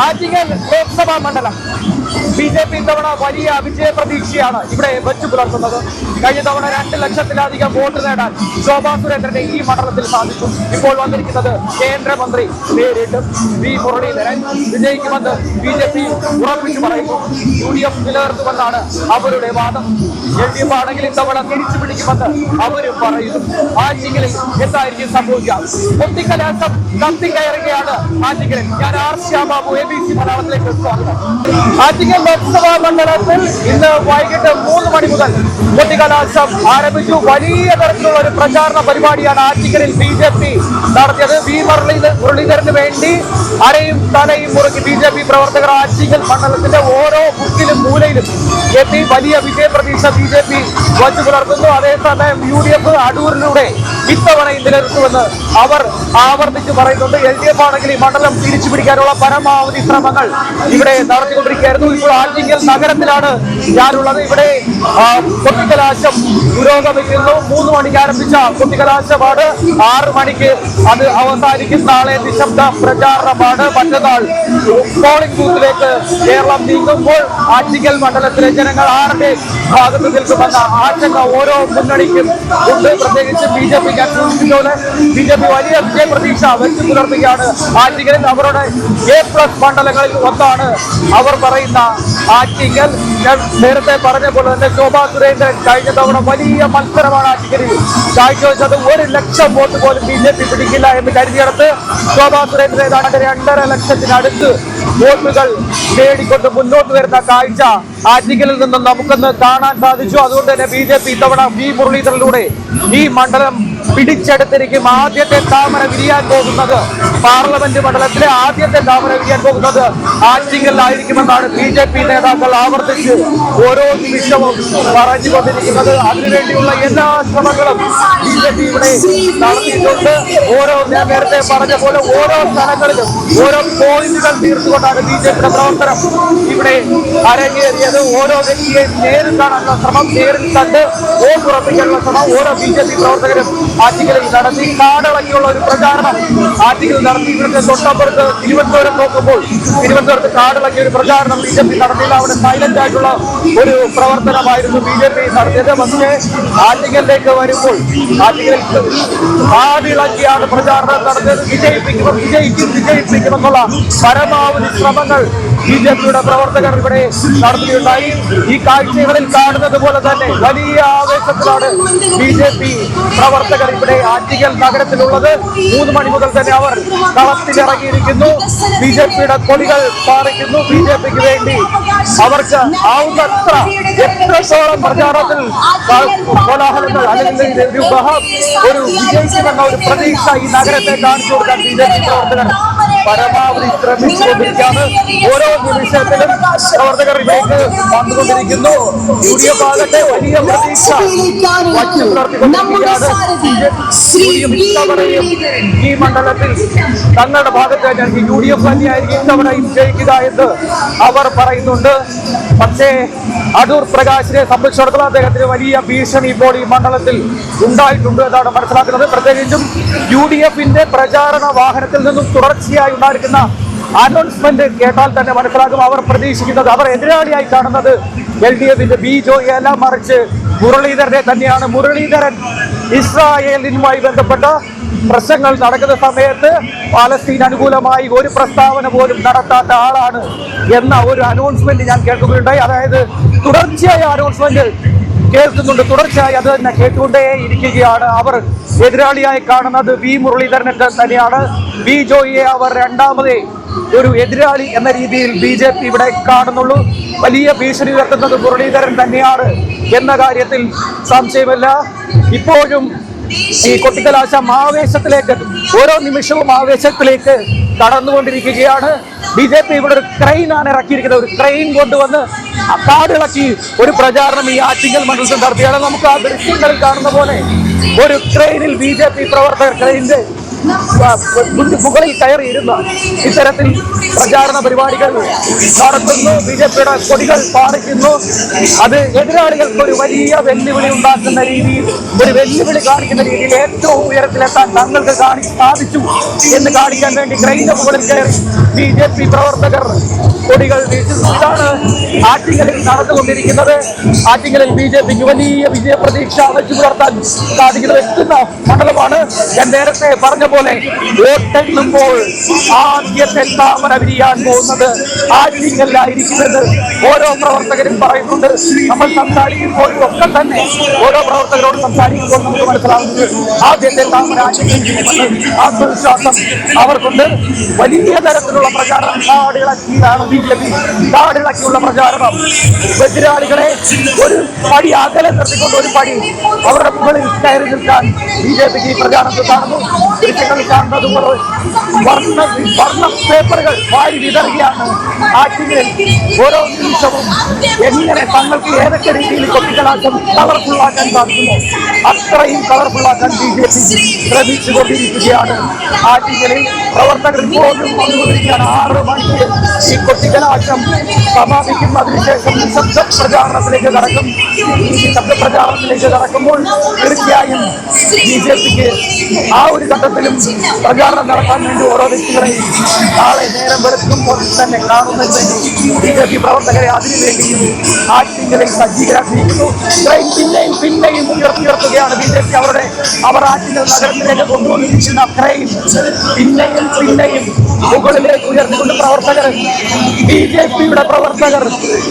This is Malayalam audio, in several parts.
ആറ്റിങ്ങൽ ലോക്സഭാ മണ്ഡലം ബി ജെ പി ഇത്തവണ വലിയ വിജയ പ്രതീക്ഷയാണ് ഇവിടെ വെച്ചു പുലർത്തുന്നത്. കഴിഞ്ഞ തവണ രണ്ട് ലക്ഷത്തിലധികം വോട്ട് നേടാൻ ശോഭാ സുരേന്ദ്രന്റെ ഈ മണ്ഡലത്തിൽ സാധിച്ചു. ഇപ്പോൾ വന്നിരിക്കുന്നത് കേന്ദ്രമന്ത്രി നേരിട്ട് വി മുരളീധരൻ. വിജയിക്കുമെന്ന് ബി ജെ പി ഉറപ്പിച്ചു പറയുന്നു. യു ഡി എഫ് നിലനിർത്തുമെന്നാണ് അവരുടെ വാദം. എൽ ഡി എഫ് ആണെങ്കിൽ ഇത്തവണ തിരിച്ചു പിടിക്കുമെന്ന് അവരും പറയുന്നു. ആറ്റിങ്ങലിൽ എന്തായിരിക്കും സംഭവിക്കുക ഒത്തിക്കലാശം കത്തിക്കയറുകയാണ് ആറ്റിങ്ങലിൽ. ഞാൻ R Shyambabu A B C മലയാളത്തിലേക്ക് സ്വാഗതം. ആറ്റിങ്ങൽ ലോക്സഭാ മണ്ഡലത്തിൽ ഇന്ന് വൈകിട്ട് മൂന്ന് മണി മുതൽ കൊട്ടിക്കലാശം ആരംഭിച്ചു. വലിയ തരത്തിലുള്ള ഒരു പ്രചാരണ പരിപാടിയാണ് ആറ്റിങ്ങലിൽ ബി ജെ പി നടത്തിയത്. വി മുരളീധ മുരളീധരന് വേണ്ടി അരയും തലയും മുറുക്കി ബി ജെ പി പ്രവർത്തകർ ആറ്റിങ്ങൽ മണ്ഡലത്തിന്റെ ഓരോ മുക്കിലും മൂലയിലും എത്തി വലിയ വിജയപ്രതീക്ഷ ബി ജെ പി വച്ചു പുലർത്തുന്നു. അതേസമയം യു ഡി എഫ് അടൂരിലൂടെ ഇത്തവണ നിലനിർത്തുമെന്ന് അവർ ആവർത്തിച്ച് പറയുന്നുണ്ട്. എൽ ഡി എഫ് ആണെങ്കിൽ ഈ മണ്ഡലം തിരിച്ചു പിടിക്കാനുള്ള പരമാവധി ശ്രമങ്ങൾ ഇവിടെ നടത്തിക്കൊണ്ടിരിക്കുകയായിരുന്നു. ഇപ്പോൾ ആറ്റിങ്ങൽ നഗരത്തിലാണ് ഞാനുള്ളത്. ഇവിടെ കൊട്ടിക്കലാശം പുരോഗമിക്കുന്നു. മൂന്ന് മണിക്ക് ആരംഭിച്ച കൊട്ടിക്കലാശമാണ്. ആറ് മണിക്ക് അത് അവസാനിക്കും. നാളെ നിശബ്ദ പ്രചാരണമാണ്. മറ്റന്നാൾ പോളിംഗ് ബൂത്തിലേക്ക് കേരളം നീങ്ങുമ്പോൾ ആറ്റിങ്ങൽ മണ്ഡലത്തിലെ ജനങ്ങൾ ആരുടെ ഭാഗത്ത് നിൽക്കുമെന്ന ആശങ്ക ഓരോ മുന്നണിക്കും ഉണ്ട്. പ്രത്യേകിച്ച് ബി ജെ പിക്ക് പോലെ ബി ജെ പി വലിയ വിജയ പ്രതീക്ഷ വെച്ചു പുലർത്തുകയാണ് ആറ്റിങ്ങലിൽ. അവരുടെ എ പ്ലസ് മണ്ഡലങ്ങളിൽ ഒന്നാണ്. അവർ പറയുന്ന ആറ്റിങ്ങൽ ഞാൻ നേരത്തെ പറഞ്ഞ പോലെ തന്നെ ശോഭാ സുരേന്ദ്രൻ കഴിഞ്ഞ തവണ വലിയ മത്സരമാണ് ആറ്റിങ്ങലിൽ. കാഴ്ചവെച്ചത് ഒരു ലക്ഷം വോട്ട് പോലും ബി ജെ പി പിടിക്കില്ല എന്ന് കരുതിയെടുത്ത് ശോഭാ സുരേന്ദ്രൻ ഏതാണ്ട് രണ്ടര ലക്ഷത്തിനടുത്ത് വോട്ടുകൾ നേടിക്കൊണ്ട് മുന്നോട്ട് വരുന്ന കാഴ്ച ആറ്റിങ്ങലിൽ നിന്നും നമുക്കൊന്ന് കാണാൻ സാധിച്ചു. അതുകൊണ്ട് തന്നെ ബി ജെ പി ഇത്തവണ വി മുരളീധരനിലൂടെ ഈ മണ്ഡലം പിടിച്ചെടുത്തിരിക്കും ആദ്യത്തെ താമര വിരിയാൻ പോകുന്നത് പാർലമെന്റ് മണ്ഡലത്തിലെ ആദ്യത്തെ താമര വിരിയാൻ പോകുന്നത് ആറ്റിങ്ങലിലായിരിക്കുമെന്നാണ് ബി ജെ പി നേതാക്കൾ ആവർത്തിച്ച് ഓരോ നിമിഷവും പറഞ്ഞു കൊണ്ടിരിക്കുന്നത്. അതിനുവേണ്ടിയുള്ള എല്ലാ ശ്രമങ്ങളും ബി ജെ പി ഇവിടെ നടത്തിയിട്ടുണ്ട്. ഓരോ ഞാൻ നേരത്തെ പറഞ്ഞ പോലെ ഓരോ സ്ഥലങ്ങളിലും ഓരോ പോയിന്റുകൾ തീർത്തുകൊണ്ടാണ് ബി ജെ പിയുടെ പ്രവർത്തനം ഇവിടെ അരങ്ങേറിയത്. ഓരോ വ്യക്തിയെ നേരിൽ കാണാനുള്ള ശ്രമം നേരിൽ കണ്ട് വോട്ട് ശ്രമം ഓരോ ബി ജെ പി പ്രവർത്തകരും ആറ്റിങ്ങലിൽ നടത്തി കാടിളക്കിയുള്ള ഒരു പ്രചാരണം. ആറ്റിങ്ങൽ നടത്തി ഇവിടുത്തെ തൊട്ടപ്പുറത്ത് തിരുവനന്തപുരം നോക്കുമ്പോൾ തിരുവനന്തപുരത്ത് കാടിളക്കിയ ഒരു പ്രചാരണം ബി ജെ പി നടത്തിയില്ല. അവിടെ സൈലന്റ് ആയിട്ടുള്ള ഒരു പ്രവർത്തനമായിരുന്നു ബി ജെ പി നടത്തിയത്. പക്ഷേ ആറ്റിങ്ങലിലേക്ക് വരുമ്പോൾ ആറ്റിങ്ങലിൽ കാടിളക്കിയാണ് പ്രചാരണം നടത്തിയത്. വിജയിപ്പിക്കണം വിജയിക്കും വിജയിപ്പിക്കണം എന്നുള്ള പരമാവധി ശ്രമങ്ങൾ ബി ജെ പിയുടെ പ്രവർത്തകർ ഇവിടെ നടത്തിയിട്ടുണ്ടായി. ഈ കാഴ്ചകളിൽ കാണുന്നത് പോലെ തന്നെ വലിയ ആവേശത്തിലാണ് ബി ജെ പി പ്രവർത്തകർ ഇവിടെ ആറ്റിക്കൽ നഗരത്തിലുള്ളത്. മൂന്ന് മണി മുതൽ തന്നെ അവർ കളത്തിലിറങ്ങിയിരിക്കുന്നു. ബി ജെ പിയുടെ കൊടികൾ പാറിക്കുന്നു. ബി ജെ പിക്ക് വേണ്ടി അവർക്ക് ആവുന്നത്ര എത്രത്തോളം പ്രചാരണത്തിൽ കോലാഹലങ്ങൾ അല്ലെങ്കിൽ ഒരു വിജയിക്കുമെന്ന ഒരു പ്രതീക്ഷ ഈ നഗരത്തെ കാണിച്ചു കൊടുക്കാൻ ബി ജെ പി പ്രവർത്തകർ പരമാവധി ശ്രമിച്ചുകൊണ്ടിരിക്കുകയാണ് ഓരോ നിമിഷത്തിലും പ്രവർത്തകർ ഇതിലേക്ക് വന്നുകൊണ്ടിരിക്കുന്നു. യു ഡി എഫ് ആകട്ടെ വലിയ പ്രതീക്ഷ വച്ചു പുലർത്തിക്കൊണ്ടിരിക്കുകയാണ് ഈ മണ്ഡലത്തിൽ തങ്ങളുടെ ഭാഗത്ത് തന്നെ യു ഡി എഫ് തന്നെയായിരിക്കും ഇത്തവണയും ജയിക്കുക എന്ന് അവർ പറയുന്നുണ്ട്. പക്ഷേ അടൂർ പ്രകാശിനെ സംബന്ധിച്ചിടത്തോളം അദ്ദേഹത്തിന് വലിയ ഭീഷണി ഇപ്പോൾ ഈ മണ്ഡലത്തിൽ ഉണ്ടായിട്ടുണ്ട് എന്നാണ് മനസ്സിലാക്കുന്നത്. പ്രത്യേകിച്ചും യു ഡി എഫിന്റെ പ്രചാരണ വാഹനത്തിൽ നിന്നും തുടർച്ചയായി ഉണ്ടായിരിക്കുന്ന അനൗൺസ്മെന്റ് കേട്ടാൽ തന്നെ മനസ്സിലാകും. അവർ പ്രതീക്ഷിക്കുന്നത് അവർ എതിരാളിയായി കാണുന്നത് എൽ ഡി എഫിന്റെ ബി ജോയിയല്ല മറിച്ച് മുരളീധരനെ തന്നെയാണ്. മുരളീധരൻ ഇസ്രായേലിനുമായി ബന്ധപ്പെട്ട പ്രശ്നങ്ങൾ നടക്കുന്ന സമയത്ത് പാലസ്തീൻ അനുകൂലമായി ഒരു പ്രസ്താവന പോലും നടത്താത്ത ആളാണ് എന്ന ഒരു അനൗൺസ്മെന്റ് ഞാൻ കേൾക്കുകയുണ്ടായി അതായത് തുടർച്ചയായ അനൗൺസ്മെന്റ് കേൾക്കുന്നുണ്ട്. തുടർച്ചയായി അത് തന്നെ കേട്ടുകൊണ്ടേ ഇരിക്കുകയാണ് അവർ. എതിരാളിയായി കാണുന്നത് വി മുരളീധരനെ തന്നെയാണ്. വി ജോയിയെ അവർ രണ്ടാമതേ ഒരു എതിരാളി എന്ന രീതിയിൽ ബി ജെ പി ഇവിടെ കാണുന്നുള്ളൂ. വലിയ ഭീഷണി ഉയർത്തുന്നത് മുരളീധരൻ തന്നെയാണ് എന്ന കാര്യത്തിൽ സംശയമില്ല. ഇപ്പോഴും ഈ കൊട്ടിക്കലാശം ആവേശത്തിലേക്ക് ഓരോ നിമിഷവും ആവേശത്തിലേക്ക് കടന്നുകൊണ്ടിരിക്കുകയാണ്. ബി ജെ പി ഇവിടെ ഒരു ക്രെയിനാണ് ഇറക്കിയിരിക്കുന്നത്. ഒരു ക്രെയിൻ കൊണ്ടുവന്ന് ആ കാടിളക്കി ഒരു പ്രചാരണം ഈ ആറ്റിങ്ങൽ മണ്ഡലത്തിൽ നടത്തിയാണ്. നമുക്ക് ആ ദൃശ്യങ്ങളിൽ കാണുന്ന പോലെ ഒരു ട്രെയിനിൽ ബി ജെ പി പ്രവർത്തകർ മുൻ- മുകളിൽ കയറിയിരുന്ന് ഇത്തരത്തിൽ പ്രചാരണ പരിപാടികൾ നടത്തുന്നു. ബി ജെ പിയുടെ കൊടികൾ പാറിക്കുന്നു. അത് എതിരാളികൾക്ക് ഒരു വലിയ വെല്ലുവിളി ഉണ്ടാക്കുന്ന രീതിയിൽ ഒരു വെല്ലുവിളി കാണിക്കുന്ന രീതിയിൽ ഏറ്റവും ഉയരത്തിലെത്താൻ തങ്ങൾക്ക് കാണി സാധിച്ചു എന്ന് കാണിക്കാൻ വേണ്ടി ക്രൈന്റെ മുകളിൽ കയറി ബി ജെ പി പ്രവർത്തകർ കൊടികൾ വീശുന്നു. ഇതാണ് ആറ്റിങ്ങലിൽ നടന്നുകൊണ്ടിരിക്കുന്നത്. ആറ്റിങ്ങലിൽ ബി ജെ പിക്ക് വലിയ വിജയ പ്രതീക്ഷ വെച്ചു പുലർത്താൻ സാധിക്കുന്ന എത്തുന്ന മണ്ഡലമാണ്. ഞാൻ നേരത്തെ പറഞ്ഞ പോലെ വോട്ടെണ്ണുമ്പോൾ ആദ്യത്തെ താമര വിരിയാൻ പോകുന്നത് ആറ്റിങ്ങലിലായിരിക്കുമെന്ന് ഓരോ പ്രവർത്തകരും പറയുന്നുണ്ട് നമ്മൾ സംസാരിക്കുമ്പോഴും ഒക്കെ തന്നെ ഓരോ പ്രവർത്തകരോട് സംസാരിക്കുമ്പോൾ നമുക്ക് മനസ്സിലാവുന്നത് ആദ്യത്തെ താമര ആത്മവിശ്വാസം അവർക്കുണ്ട്. വലിയ തരത്തിലുള്ള പ്രചാരണം നാടിളക്കിയാണ് ബി ജെ പി നാടുകളാക്കിയുള്ള പ്രചാരണം. എതിരാളികളെ ഒരു പടി അകലെ നിർത്തിക്കൊണ്ട് ഒരു പടി അവരുടെ മുകളിൽ കയറി നിൽക്കാൻ ബി ജെ പിക്ക് ഈ പ്രചാരണത്തിൽ കാണുന്നു. ദൃശ്യങ്ങളിൽ കാണുന്നത് വർണ വർണ പേപ്പറുകൾ വാരി വിതറുകയാണ് ആറ്റിങ്ങിൽ ഓരോ നിമിഷവും എങ്ങനെ തങ്ങൾക്ക് ഏതൊക്കെ രീതിയിൽ കുട്ടികളാക്കാൻ കളർഫുള്ളാക്കാൻ സാധിക്കുമോ അത്രയും കളർഫുള്ളാക്കാൻ ബി ജെ പി ശ്രമിച്ചുകൊണ്ടിരിക്കുകയാണ്. ആറ്റിങ്ങലിൽ പ്രവർത്തകർ പോലും വന്നുകൊണ്ടിരിക്കുകയാണ്. ആറ് മണിക്ക് ഈ കുട്ടികളാക്കം സമാപിക്കും അതിനുശേഷം നിശബ്ദ ഈ നിശബ്ദ പ്രചാരണത്തിലേക്ക് തീർച്ചയായും ബി ജെ പിക്ക് ആ ഒരു ഘട്ടത്തിലും പ്രചാരണം നടത്താൻ വേണ്ടി ഓരോ വ്യക്തികളെയും നാളെ നേരം വെളുക്കുമ്പോൾ തന്നെ കാണുന്നതിന് ബി ജെ പി പ്രവർത്തകരെ അതിനുവേണ്ടിയും ആറ്റിങ്ങലിൽ സജ്ജീകരാക്കിയിരിക്കുന്നു ഇത്രയും പിന്നെയും പിന്നെയും ഉയർത്തിയുയർത്തുകയാണ് ബി ജെ പി. അവരുടെ അവർ ആറ്റിങ്ങൽ നഗരത്തിലേക്ക് കൊണ്ടുവന്നിരിക്കുന്ന അത്രയും പിന്നെയും പിന്നെയും മുകളിലേക്ക് ഉയർത്തിക്കൊണ്ട് പ്രവർത്തകർ ബി ജെ പിയുടെ പ്രവർത്തകർ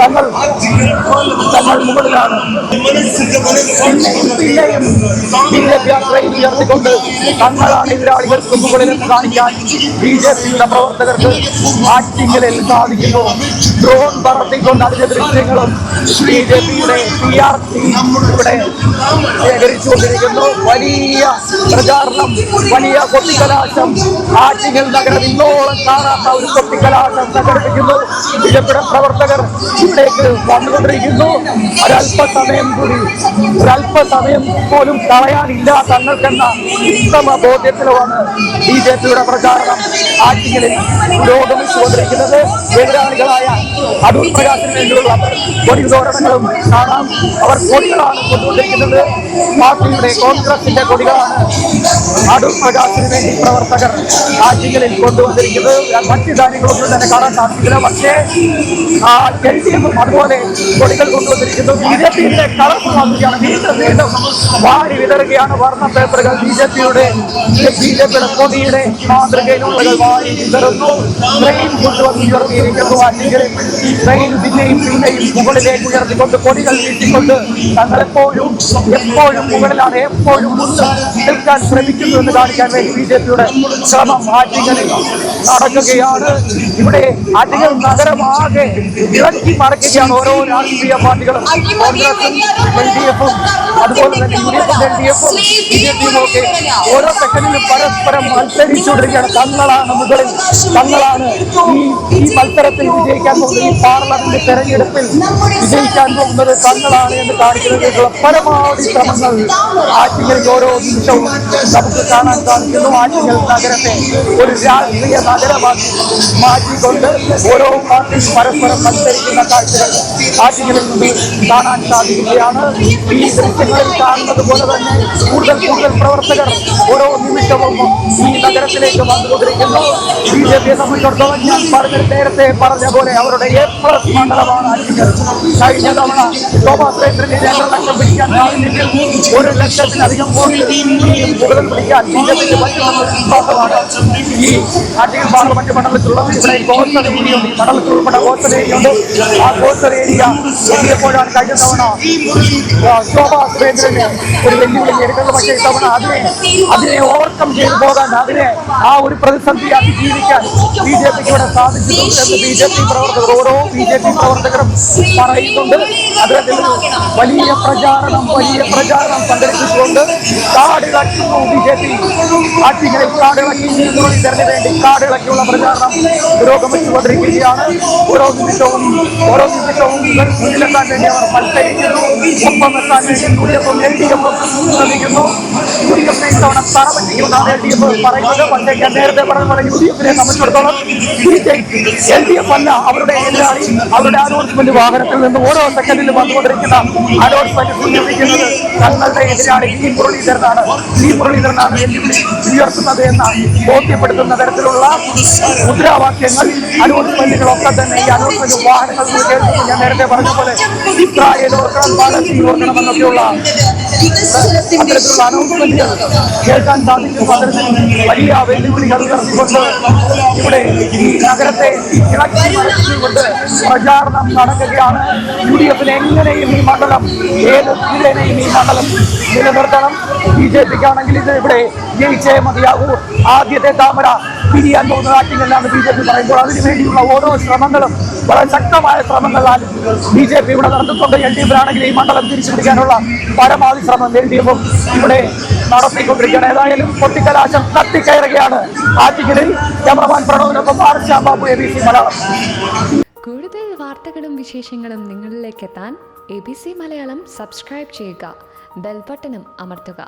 തങ്ങൾ തങ്ങൾ മുകളിലാണ്. പിന്നെയും പിന്നെയും ക്രൈം ഉയർത്തിക്കൊണ്ട് തങ്ങളാണ് എതിരാളികൾക്ക് മുകളിൽ കാണിക്കാൻ ബി ജെ പിയുടെ പ്രവർത്തകർക്ക് ആറ്റിങ്ങലിൽ സാധിക്കുന്നു. ഡ്രോൺ പറത്തിക്കൊണ്ട് അതിന്റെ ദൃശ്യങ്ങളും ബി ജെ പിയുടെ പി ആർ ഇവിടെ ശേഖരിച്ചുകൊണ്ടിരിക്കുന്നു. വലിയ പ്രചാരണം വലിയ കൊട്ടിക്കലാശം. ആറ്റിങ്ങൽ നഗരം ഇന്നോളം കാണാത്ത ഒരു കൊട്ടിക്കലാശം സംഘടിപ്പിക്കുന്നു. ബി പ്രവർത്തകർ ഇവിടേക്ക് വന്നുകൊണ്ടിരിക്കുന്നു. ഒരല്പസമയം കൂടി ഒരല്പസമയം പോലും കളയാനില്ല. തങ്ങൾക്കെന്ന ഉത്തമ ബോധ്യത്തിലുമാണ് ബി ജെ പിയുടെ പ്രചാരണം ആറ്റിങ്ങലിൽ പുരോഗമിച്ചുകൊണ്ടിരിക്കുന്നത് എതിരാളികളായ അടൂർ പ്രകാശിന് വേണ്ടിയുള്ള കൊടി കാണാം അവർ കൊടികളാണ് കൊണ്ടുകൊണ്ടിരിക്കുന്നത്. പാർട്ടിയുടെ കോൺഗ്രസിന്റെ കൊടികളാണ് അടൂർ പ്രകാശിന് വേണ്ടി പ്രവർത്തകർ രാജ്യങ്ങളിൽ കൊണ്ടുവന്നിരിക്കുന്നത്. മറ്റു കാര്യങ്ങളൊന്നും തന്നെ കാണാൻ സാധിക്കില്ല. പക്ഷേ എൽ ഡി എഫും അതുപോലെ കൊടികൾ കൊണ്ടുവന്നിരിക്കുന്നു. ബി ജെ പിയുടെ കളർഫുൾ മാതൃകയാണ് വീണ്ടും വീണ്ടും വാരി വിതറുകയാണ് വർണ പേപ്പറുകൾ. ബി ജെ പിയുടെ ബി ജെ പിയുടെ കൊടിയുടെ മാതൃകയിലുള്ളവർ വാരി വിതറുന്നു. ട്രെയിൻ കൊണ്ടുവന്ന് ഉയർത്തിയിരിക്കുന്നു. ട്രെയിൻ പിന്നെയും പിന്നെയും മുകളിലേക്ക് ഉയർത്തിക്കൊണ്ട് കൊടികൾ വീട്ടിക്കൊണ്ട് തങ്ങളെപ്പോഴും എപ്പോഴും മുകളിലാണ് എപ്പോഴും മുന്നിൽ നിൽക്കാൻ ശ്രമിക്കുന്നു എന്ന് കാണിക്കാൻ വേണ്ടി ബി ജെ പിയുടെ ശ്രമം ആറ്റിങ്ങലിൽ നടക്കുകയാണ്. ഇവിടെ അധികം നഗരമാകെ ഇറക്കി മറക്കുകയാണ് ഓരോ രാഷ്ട്രീയ പാർട്ടികളും. കോൺഗ്രസും എൽ ഡി എഫും അതുപോലെ തന്നെ യു ഡി എഫും എൽ ഡി എഫും ബി ജെ പിയും ഒക്കെ ഓരോ സെക്കൻഡിലും പരസ്പരം മത്സരിച്ചുകൊണ്ടിരിക്കുകയാണ്. തങ്ങളാണ് മുകളിൽ തങ്ങളാണ് ഈ ഈ മത്സരത്തിൽ വിജയിക്കാൻ പോകുന്നത്. പാർലമെന്റ് തെരഞ്ഞെടുപ്പിൽ വിജയിക്കാൻ പോകുന്നത് തങ്ങളാണ് എന്ന് കാണിക്കുന്നതിനുള്ള പരമാവധി ശ്രമങ്ങൾ ആറ്റിങ്ങൽ ഓരോ നിമിഷവും നമുക്ക് കാണാൻ സാധിക്കുന്നു. ആറ്റിങ്ങൽ നഗരത്തെ ഒരു രാഷ്ട്രീയ നഗരമാക്കി മാറ്റിക്കൊണ്ട് ഓരോ പാർട്ടിയും പരസ്പരം മത്സരിക്കുന്ന കാഴ്ചകൾ ആറ്റിങ്ങലിൽ നിന്ന് കാണാൻ സാധിക്കുകയാണ്. ഈ ദൃശ്യങ്ങളിൽ കാണുന്നത് പോലെ തന്നെ കൂടുതൽ കൂടുതൽ പ്രവർത്തകർ ഓരോ നിമിഷവും ഈ നഗരത്തിലേക്ക് വന്നുകൊണ്ടിരിക്കുന്നു. ബി ജെ പിയെ സംബന്ധിച്ചിടത്തോളം ഞാൻ പറഞ്ഞ നേരത്തെ പറഞ്ഞ പോലെ അവരുടെ എ പ്ലസ് മണ്ഡലമാണ് കഴിഞ്ഞ തവണ ശോഭാ രണ്ട് ലക്ഷം പിടിക്കാൻ സാധിച്ചെങ്കിൽ ഒരു ലക്ഷത്തിലധികം വോട്ട് കൂടുതൽ പിടിക്കാൻ ബിജെപിക്ക് പറ്റുമെന്ന ഈ ആറ്റിങ്ങൽ പാർലമെന്റ് മണ്ഡലത്തിലുള്ള ഇവിടെ മണ്ഡലത്തിൽ ഉൾപ്പെട്ട കോസ്റ്റൽ ആ കോസ്റ്റൽ എത്തിയപ്പോഴാണ് കഴിഞ്ഞ തവണ ആ, ശോഭാ സുരേന്ദ്രന് ഒരു വെല്ലുവിളി നേരിട്ടത്. പക്ഷേ ഇത്തവണ അതിനെ അതിനെ ഓവർകം ചെയ്തു പോകാൻ അതിനെ ആ ഒരു പ്രതിസന്ധി അതിജീവിക്കാൻ ബി ജെ പിക്ക് ഇവിടെ സാധിച്ചിട്ടുണ്ട് എന്ന് ബി ജെ പി പ്രവർത്തകർ ഓരോ ബി ജെ പി പ്രവർത്തകരും പറയുന്നുണ്ട്. അദ്ദേഹത്തിന് വലിയ പ്രചാരണം വലിയ പ്രചാരണം സംഘടിപ്പിച്ചുകൊണ്ട് കാടിളക്കുന്നു ബി ജെ പി. ആറ്റിങ്ങലിൽ കാടിളക്കി മുരളീധരന് വേണ്ടി കാടിളക്കിയുള്ള പ്രചാരണം പുരോഗമിച്ചുകൊണ്ടിരിക്കുകയാണ് ഓരോ നിമിഷവും ഓരോ നിമിഷവും മുന്നിലെത്താൻ വേണ്ടി അവർ മത്സരിക്കുന്നു. ഒപ്പം എത്താൻ വേണ്ടി യു ഡി എഫും എൽ ഡി എഫും ശ്രമിക്കുന്നു. യു ഡി എഫിനെ ഇത്തവണ തറപറ്റിക്കുമെന്നാണ് എൽ ഡി എഫ് പറയുന്നത് പക്ഷേ ഞാൻ നേരത്തെ പറഞ്ഞ പോലെ യു ഡി എഫിനെ സംബന്ധിച്ചിടത്തോളം എൽ ഡി എഫ് അല്ല അവരുടെ എതിരാളി അവരുടെ അലോട്ട്മെന്റ് വാഹനത്തിൽ നിന്ന് ഓരോ സെക്കൻഡിലും വന്നുകൊണ്ടിരിക്കുന്ന അലോട്ട്മെന്റ് സൂചിപ്പിക്കുന്നത് തങ്ങളുടെ എതിരാളി ഈ മുരളീധരനാണ്. ഈ മുരളീധരനാണ് ഉയർത്തുന്നത് എന്ന് ബോധ്യപ്പെടുത്തുന്ന തരത്തിലുള്ള മുദ്രാവാക്യങ്ങൾ അലോട്ട്മെന്റുകളൊക്കെ തന്നെ ഈ അലോട്ട്മെന്റ് വാഹനങ്ങൾ ഞാൻ നേരത്തെ പറഞ്ഞ പോലെ ഇത്ര ഓർക്കണം പാലസ്തീൻ ഓർക്കണം എന്നൊക്കെയുള്ള അത്തരത്തിലുള്ള ഇവിടെ നഗരത്തെ ഇളക്കി പ്രചാരണം നടക്കുകയാണ് യു ഡി എഫിന് എങ്ങനെയും ഈ മണ്ഡലം ഏത് വിധേനയും ഈ മണ്ഡലം നിലനിർത്തണം ബി ജെ പിക്കാണെങ്കിൽ ഇത് ഇവിടെ ജയിച്ചേ മതിയാകൂ ആദ്യത്തെ താമര പിരിയാൻ പോകുന്ന ആറ്റിങ്ങലാണ് ബി ജെ പി പറയുമ്പോൾ അതിനുവേണ്ടിയുള്ള ഓരോ ശ്രമങ്ങളും വളരെ ശക്തമായ ശ്രമങ്ങളാണ് ബി ജെ പി ഇവിടെ നടത്തുന്നുണ്ട് എൽ ഡി എഫിനാണെങ്കിൽ ഈ മണ്ഡലം തിരിച്ചുപിടിക്കാനുള്ള പരമാവധി ശ്രമം എൽ ഡി എഫും ഇവിടെ നടത്തിക്കൊണ്ടിരിക്കുകയാണ്. ഏതായാലും പൊട്ടിക്കലാശം കത്തിക്കയറുകയാണ്. ആറ്റിങ്ങലിൽ cameraman പ്രണവിനൊപ്പം R Shyambabu A B C Malayalam. കൂടുതൽ വാർത്തകളും വിശേഷങ്ങളും നിങ്ങളിലേക്ക് എത്താൻ A B C Malayalam subscribe ചെയ്യുക. ബെൽബട്ടനും അമർത്തുക.